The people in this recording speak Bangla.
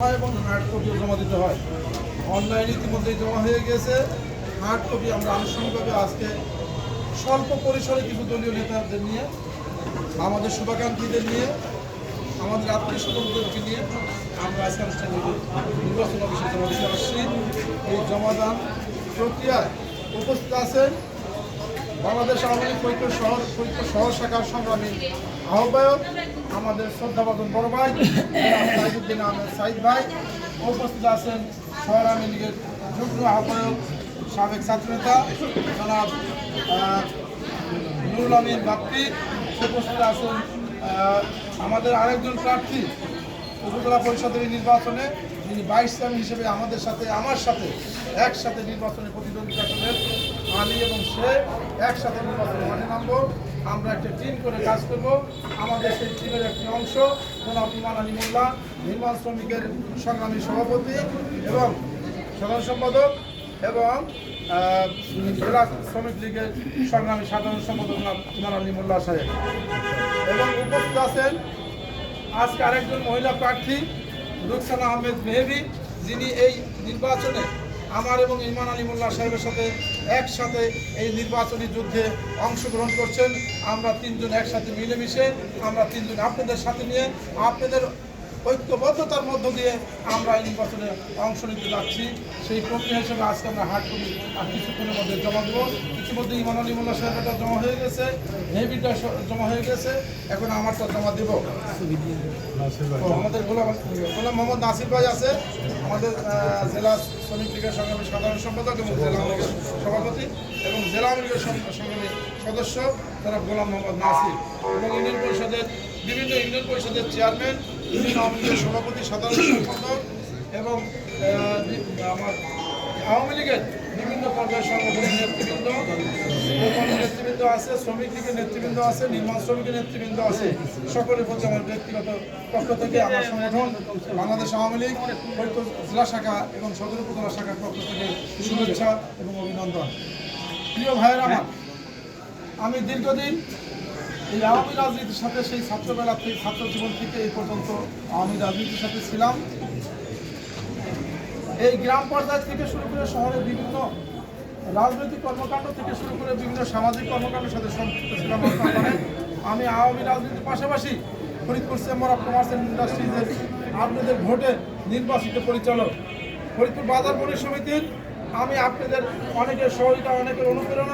এবং হার্ড কপিও জমা দিতে হয়। অনলাইন ইতিমধ্যেই জমা হয়ে গেছে। হার্ড কপি আমরা আনুষ্ঠানিকভাবে আজকে স্বল্প পরিসরে কিছু দলীয় নিয়ে, আমাদের শুভাকাঙ্ক্ষীদের নিয়ে, আমাদের আত্মীয় স্বজনদেরকে নিয়ে আমরা আজকে আনুষ্ঠানিক নির্বাচন অফিসে জমা দিতে প্রক্রিয়ায় উপস্থিত আছেন বাংলাদেশ আওয়ামী লীগ ঐক্য শহর ঐক্য শহর শাখার সংগ্রামী আহ্বায়ক আমাদের শ্রদ্ধাবাদন বড় ভাই, সাইদুদ্দিন আহমেদ সাইদ ভাই, উপস্থিত আছেন শহর আওয়ামী লীগের যুগ্ম আহ্বায়ক সাবেক ছাত্রনেতা জনাব নুরুল আমিন বাপ্পি। উপস্থিত আছেন আমাদের আরেকজন প্রার্থী উপজেলা পরিষদের নির্বাচনে। যিনি ভাইস চেয়ারম্যান হিসেবে আমাদের সাথে, আমার সাথে, একসাথে নির্বাচনে প্রতিদ্বন্দ্বিতা করবেন। আমি এবং সে একসাথে নির্বাচনে মাঠে নামবো আমরা একটা টিম করে কাজ করব। আমাদের সেই টিমের একটি অংশ, জনাব ইমান আলী মোল্লা, নির্মাণ শ্রমিকের সংগ্রামী সভাপতি এবং সাধারণ সম্পাদক এবং শ্রমিক লীগের সংগ্রামী সাধারণ সম্পাদক ইমান আলী মোল্লা সাহেব। এবং উপস্থিত আছেন আজকে আরেকজন মহিলা প্রার্থী, রুকসানা আহমেদ মেহেবি যিনি এই নির্বাচনে আমার এবং ইমান আলী মোল্লা সাহেবের সাথে একসাথে এই নির্বাচনী যুদ্ধে অংশগ্রহণ করছেন। আমরা তিনজন একসাথে মিলেমিশে আমরা তিনজন আপনাদের সাথে নিয়ে আপনাদের ঐক্যবদ্ধতার মধ্য দিয়ে আমরা এই নির্বাচনে অংশ নিতে যাচ্ছি। সেই প্রক্রিয়া হিসেবে আজকে আমরা হাট করি। আর কিছুক্ষণের মধ্যে জমা দেবো। ইতিমধ্যে ইমান আলী মোল্লা সাহেবেরটা জমা হয়ে গেছে। হেভিটা জমা হয়ে গেছে। এখন আমারটা জমা দেবো। আমাদের গোলাম গোলাম মোহাম্মদ নাসির ভাই আছে। আমাদের জেলা শ্রমিক লীগের সংগ্রামী সাধারণ সম্পাদক এবং জেলা সভাপতি এবং জেলা আওয়ামী লীগের সংগ্রামী সদস্য, তারা গোলাম মোহাম্মদ নাসির এবং ইউনিয়ন পরিষদের, বিভিন্ন ইউনিয়ন পরিষদের চেয়ারম্যান, বিভিন্ন আওয়ামী সভাপতি, সাধারণ সম্পাদক এবং আমার আওয়ামী লীগের বিভিন্ন পর্যায়ের সংগঠনের নেতৃবৃন্দ নেতৃবৃন্দ আছে, শ্রমিক লীগের নেতৃবৃন্দ আছে, নির্মাণ শ্রমিকের নেতৃবৃন্দ আছে। সকলের প্রতি আমার ব্যক্তিগত পক্ষ থেকে আমার সংগঠন, বাংলাদেশ আওয়ামী লীগ জেলা শাখা এবং সদর উপজেলা শাখার পক্ষ থেকে শুভেচ্ছা এবং অভিনন্দন। প্রিয় ভাইয়ের আমার আমি দীর্ঘদিন এই আওয়ামী রাজনীতির সাথে সেই ছাত্রবেলা থেকে ছাত্র জীবন থেকে এই পর্যন্ত আওয়ামী রাজনীতির সাথে ছিলাম। এই গ্রাম পর্যায় থেকে শুরু করে শহরের বিভিন্ন রাজনৈতিক কর্মকাণ্ড থেকে শুরু করে বিভিন্ন সামাজিক কর্মকাণ্ডের সাথে সম্পৃক্ত ছিলাম আমি আওয়ামী রাজনীতির পাশাপাশি Faridpur chamber of commerce and ইন্ডাস্ট্রিজের আপনাদের ভোটে নির্বাচিত পরিচালক। ফরিদপুর বাজার পরিষদ সমিতির আমি আপনাদের অনেকের সহযোগিতা, অনেকের অনুপ্রেরণা